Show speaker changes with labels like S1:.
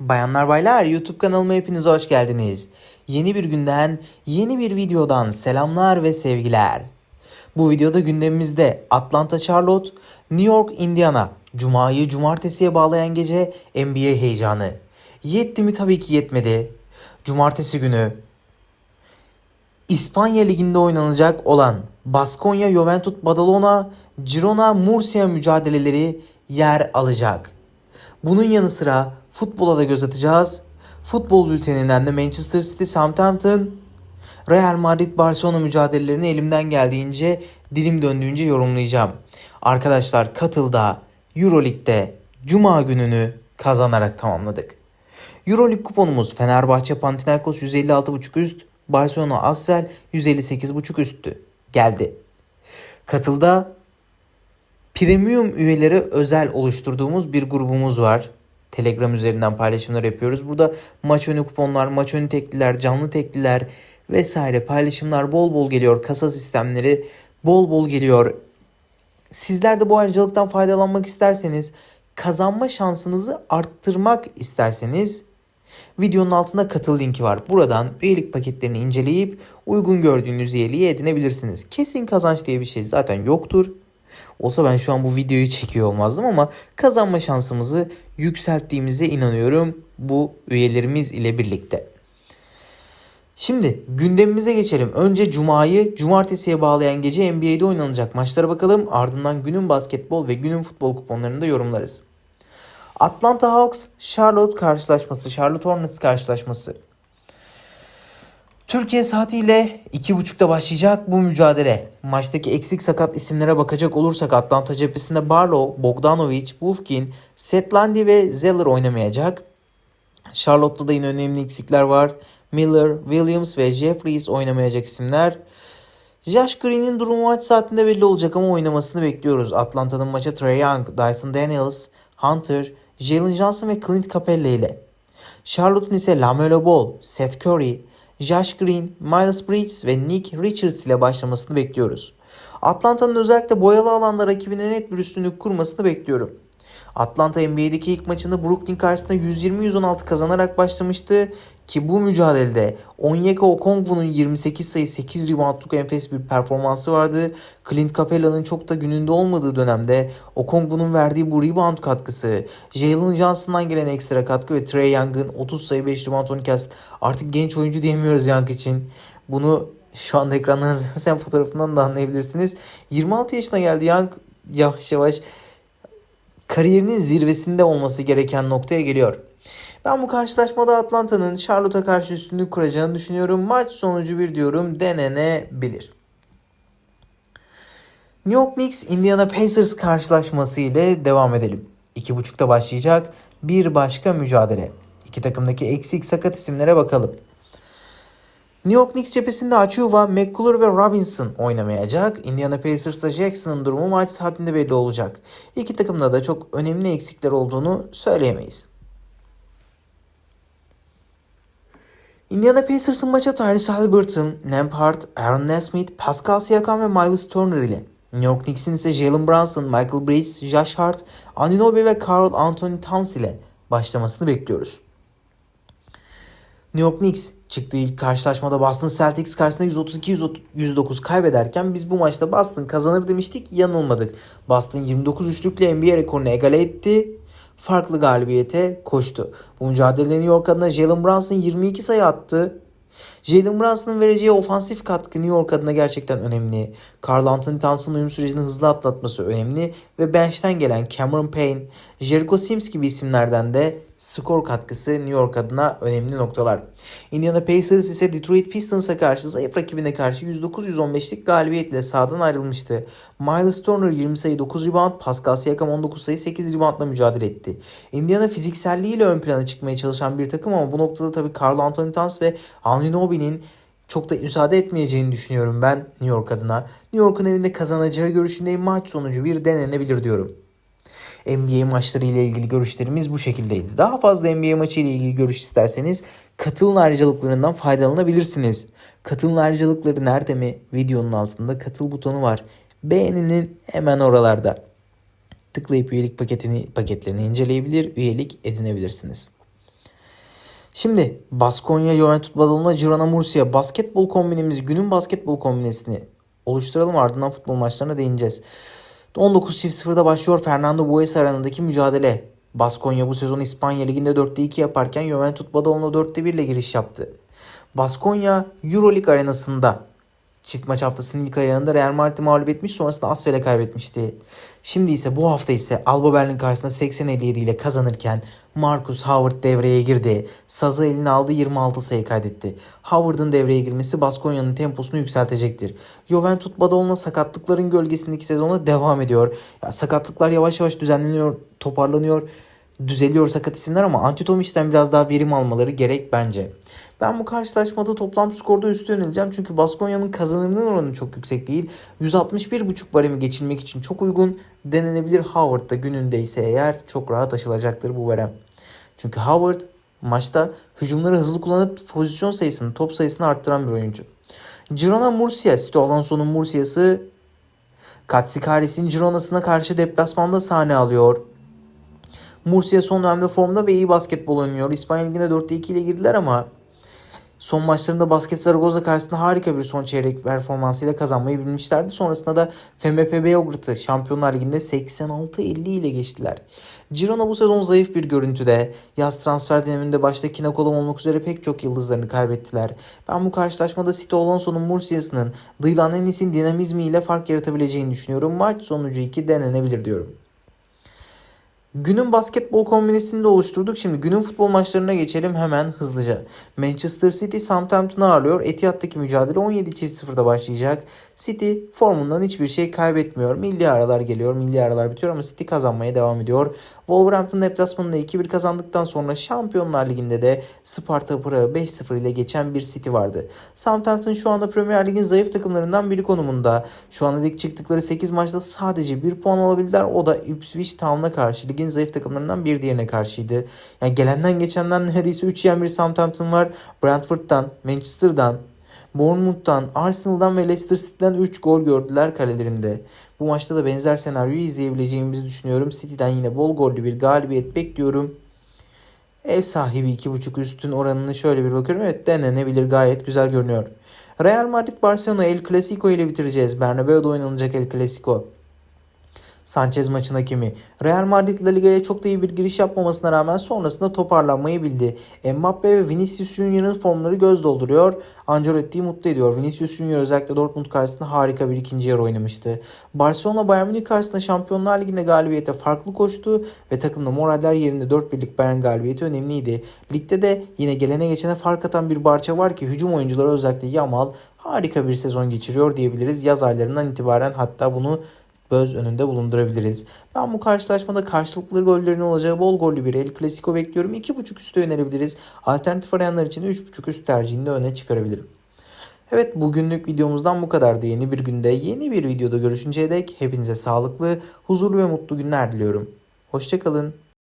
S1: Bayanlar baylar YouTube kanalıma hepiniz hoş geldiniz. Yeni bir günden, yeni bir videodan selamlar ve sevgiler. Bu videoda gündemimizde Atlanta Charlotte, New York Indiana, Cuma'yı cumartesiye bağlayan gece NBA heyecanı. Yetti mi tabii ki yetmedi. Cumartesi günü İspanya Ligi'nde oynanacak olan Baskonya Juventus Badalona Girona Murcia mücadeleleri yer alacak. Bunun yanı sıra futbola da göz atacağız. Futbol bülteninden de Manchester City Southampton Real Madrid Barcelona mücadelelerini elimden geldiğince dilim döndüğünce yorumlayacağım. Arkadaşlar katılda Euroleague'de Cuma gününü kazanarak tamamladık. Euroleague kuponumuz Fenerbahçe Panathinaikos 156.5 üst, Barcelona Asvel 158.5 üsttü. Geldi. Katılda premium üyeleri özel oluşturduğumuz bir grubumuz var. Telegram üzerinden paylaşımlar yapıyoruz. Burada maç önü kuponlar, maç önü tekliler, canlı tekliler vesaire paylaşımlar bol bol geliyor. Kasa sistemleri bol bol geliyor. Sizler de bu ayrıcalıktan faydalanmak isterseniz, kazanma şansınızı arttırmak isterseniz videonun altında katıl linki var. Buradan üyelik paketlerini inceleyip uygun gördüğünüz üyeliği edinebilirsiniz. Kesin kazanç diye bir şey zaten yoktur. Olsa ben şu an bu videoyu çekiyor olmazdım ama kazanma şansımızı yükselttiğimize inanıyorum bu üyelerimiz ile birlikte. Şimdi gündemimize geçelim. Önce Cuma'yı cumartesiye bağlayan gece NBA'de oynanacak maçlara bakalım. Ardından günün basketbol ve günün futbol kuponlarını da yorumlarız. Atlanta Hawks Charlotte karşılaşması, Charlotte Hornets karşılaşması. Türkiye saatiyle 2.30'da başlayacak bu mücadele. Maçtaki eksik sakat isimlere bakacak olursak Atlanta cephesinde Barlow, Bogdanovic, Bufkin, Setlandy ve Zeller oynamayacak. Charlotte'da da yine önemli eksikler var. Miller, Williams ve Jeffries oynamayacak isimler. Josh Green'in durumu maç saatinde belli olacak ama oynamasını bekliyoruz. Atlanta'nın maça Trey Young, Dyson Daniels, Hunter, Jalen Johnson ve Clint Capella ile. Charlotte'un ise LaMelo Ball, Seth Curry, Josh Green, Miles Bridges ve Nick Richards ile başlamasını bekliyoruz. Atlanta'nın özellikle boyalı alanda rakibine net bir üstünlük kurmasını bekliyorum. Atlanta NBA'deki ilk maçında Brooklyn karşısında 120-116 kazanarak başlamıştı ki bu mücadelede Onyeka Okongwu'nun 28 sayı 8 reboundluk enfes bir performansı vardı. Clint Capella'nın çok da gününde olmadığı dönemde Okongwu'nun verdiği bu rebound katkısı, Jalen Johnson'dan gelen ekstra katkı ve Trey Young'ın 30 sayı 5 rebound 12 asist. Artık genç oyuncu diyemiyoruz Young için. Bunu şu anda ekranlarınızda sen fotoğrafından da anlayabilirsiniz. 26 yaşına geldi Young yavaş yavaş kariyerinin zirvesinde olması gereken noktaya geliyor. Ben bu karşılaşmada Atlanta'nın Charlotte'a karşı üstünlük kuracağını düşünüyorum. Maç sonucu bir diyorum denenebilir. New York Knicks Indiana Pacers karşılaşması ile devam edelim. 2.30'da başlayacak bir başka mücadele. İki takımdaki eksik sakat isimlere bakalım. New York Knicks cephesinde Achuva, McCullough ve Robinson oynamayacak. Indiana Pacers'ta Jackson'ın durumu maç saatinde belli olacak. İki takımda da çok önemli eksikler olduğunu söyleyemeyiz. Indiana Pacers'ın maça Tyrese Halliburton, Nembhard, Aaron Nesmith, Pascal Siakam ve Miles Turner ile. New York Knicks'in ise Jalen Brunson, Michael Bridges, Josh Hart, Anunoby ve Carl Anthony Towns ile başlamasını bekliyoruz. New York Knicks çıktığı ilk karşılaşmada Boston Celtics karşısında 132-109 kaybederken biz bu maçta Boston kazanır demiştik yanılmadık. Boston 29 üçlükle NBA rekorunu egale etti. Farklı galibiyete koştu. Bu mücadelede New York adına Jalen Brunson 22 sayı attı. Jalen Brunson'ın vereceği ofansif katkı New York adına gerçekten önemli. Carl Anthony Towns'ın uyum sürecini hızlı atlatması önemli ve bench'ten gelen Cameron Payne, Jericho Sims gibi isimlerden de skor katkısı New York adına önemli noktalar. Indiana Pacers ise Detroit Pistons'a karşı zayıf rakibine karşı 109-115'lik galibiyetle sahadan ayrılmıştı. Miles Turner 20 sayı 9 rebound, Pascal Siakam 19 sayı 8 reboundla mücadele etti. Indiana fizikselliğiyle ön plana çıkmaya çalışan bir takım ama bu noktada tabii Carl Anthony Towns ve Anunoby'nin çok da müsaade etmeyeceğini düşünüyorum ben New York adına. New York'un evinde kazanacağı görüşündeyim. Maç sonucu bir denenebilir diyorum. NBA maçları ile ilgili görüşlerimiz bu şekildeydi. Daha fazla NBA maçı ile ilgili görüş isterseniz katılın ayrıcalıklarından faydalanabilirsiniz. Katılın ayrıcalıkları nerede mi? Videonun altında katıl butonu var. Beğeninin hemen oralarda. Tıklayıp üyelik paketini paketlerini inceleyebilir, üyelik edinebilirsiniz. Şimdi Baskonya, Juventus Badalona, Girona Murcia basketbol kombinemizi günün basketbol kombinesini oluşturalım ardından futbol maçlarına değineceğiz. 19.00'da başlıyor Fernando Bues aranındaki mücadele. Baskonya bu sezon İspanya Ligi'nde 4'te 2 yaparken Juventus Badalona 4'te 1 ile giriş yaptı. Baskonya Euroleague arenasında çift maç haftasının ilk ayağında Real Madrid'i mağlup etmiş sonrasında Asfel'e kaybetmişti. Şimdi ise bu hafta ise Alba Berlin karşısında 80-57 ile kazanırken Marcus Howard devreye girdi. Sazı eline aldı 26 sayı kaydetti. Howard'ın devreye girmesi Baskonya'nın temposunu yükseltecektir. Juventus Badalona sakatlıkların gölgesindeki sezona devam ediyor. Ya, sakatlıklar yavaş yavaş düzenleniyor, toparlanıyor düzeliyor sakat isimler ama Antetomich'ten biraz daha verim almaları gerek bence. Ben bu karşılaşmada toplam skorda üstü yöneleceğim çünkü Baskonya'nın kazanımının oranı çok yüksek değil. 161.5 baremi geçilmek için çok uygun denenebilir. Howard da gününde ise eğer çok rahat aşılacaktır bu verem. Çünkü Howard maçta hücumları hızlı kullanıp pozisyon sayısını, top sayısını arttıran bir oyuncu. Girona Murcia, Sito Alonso'nun Murcia'sı Katsikaris'in Girona'sına karşı deplasmanda sahne alıyor. Murcia son dönemde formda ve iyi basketbol oynuyor. İspanya Ligi'ne 4'te 2 ile girdiler ama son maçlarında Basket Zaragoza karşısında harika bir son çeyrek performansıyla kazanmayı bilmişlerdi. Sonrasında da FMP Beograd'ı Şampiyonlar Ligi'nde 86-50 ile geçtiler. Girona bu sezon zayıf bir görüntüde. Yaz transfer döneminde başta Kinakolom olmak üzere pek çok yıldızlarını kaybettiler. Ben bu karşılaşmada Sito Alonso'nun Murcia'sının Dylan Ennis'in dinamizmiyle fark yaratabileceğini düşünüyorum. Maç sonucu 2 denenebilir diyorum. Günün basketbol kombinesini de oluşturduk. Şimdi günün futbol maçlarına geçelim hemen hızlıca. Manchester City Southampton'ı ağırlıyor. Etihad'daki mücadele 17.00'da başlayacak. City formundan hiçbir şey kaybetmiyor. Milli aralar geliyor, milli aralar bitiyor ama City kazanmaya devam ediyor. Wolverhampton deplasmanında 2-1 kazandıktan sonra Şampiyonlar Ligi'nde de Sparta Prag'ı 5-0 ile geçen bir City vardı. Southampton şu anda Premier Lig'in zayıf takımlarından biri konumunda. Şu anda lig çıktıkları 8 maçta sadece 1 puan alabildiler. O da Ipswich Town'a karşı ligin zayıf takımlarından bir diğerine karşıydı. Yani gelenden geçenden neredeyse 3 yiyen bir Southampton var. Brentford'dan, Manchester'dan, Bournemouth'tan, Arsenal'dan ve Leicester City'den 3 gol gördüler kalelerinde. Bu maçta da benzer senaryoyu izleyebileceğimizi düşünüyorum. City'den yine bol gollü bir galibiyet bekliyorum. Ev sahibi 2.5 üstün oranını şöyle bir bakıyorum. Evet denenebilir gayet güzel görünüyor. Real Madrid Barcelona El Clasico ile bitireceğiz. Bernabeu'da oynanacak El Clasico. Sanchez maçın hakemi. Real Madrid La Liga'ya çok da iyi bir giriş yapmamasına rağmen sonrasında toparlanmayı bildi. Mbappe ve Vinicius Junior'ın formları göz dolduruyor. Ancelotti'yi mutlu ediyor. Vinicius Junior özellikle Dortmund karşısında harika bir ikinci yarı oynamıştı. Barcelona Bayern Münih karşısında Şampiyonlar Ligi'nde galibiyete farklı koştu ve takımda moraller yerinde 4 birlik Bayern galibiyeti önemliydi. Ligde de yine gelene geçene fark atan bir parça var ki hücum oyuncuları özellikle Yamal harika bir sezon geçiriyor diyebiliriz. Yaz aylarından itibaren hatta bunu göz önünde bulundurabiliriz. Ben bu karşılaşmada karşılıklı gollerin olacağı bol gollü bir El Clasico bekliyorum. 2.5 üstü önerebiliriz. Alternatif arayanlar için de 3.5 üst tercihini de öne çıkarabilirim. Evet bugünlük videomuzdan bu kadardı. Yeni bir günde yeni bir videoda görüşünceye dek hepinize sağlıklı, huzurlu ve mutlu günler diliyorum. Hoşçakalın.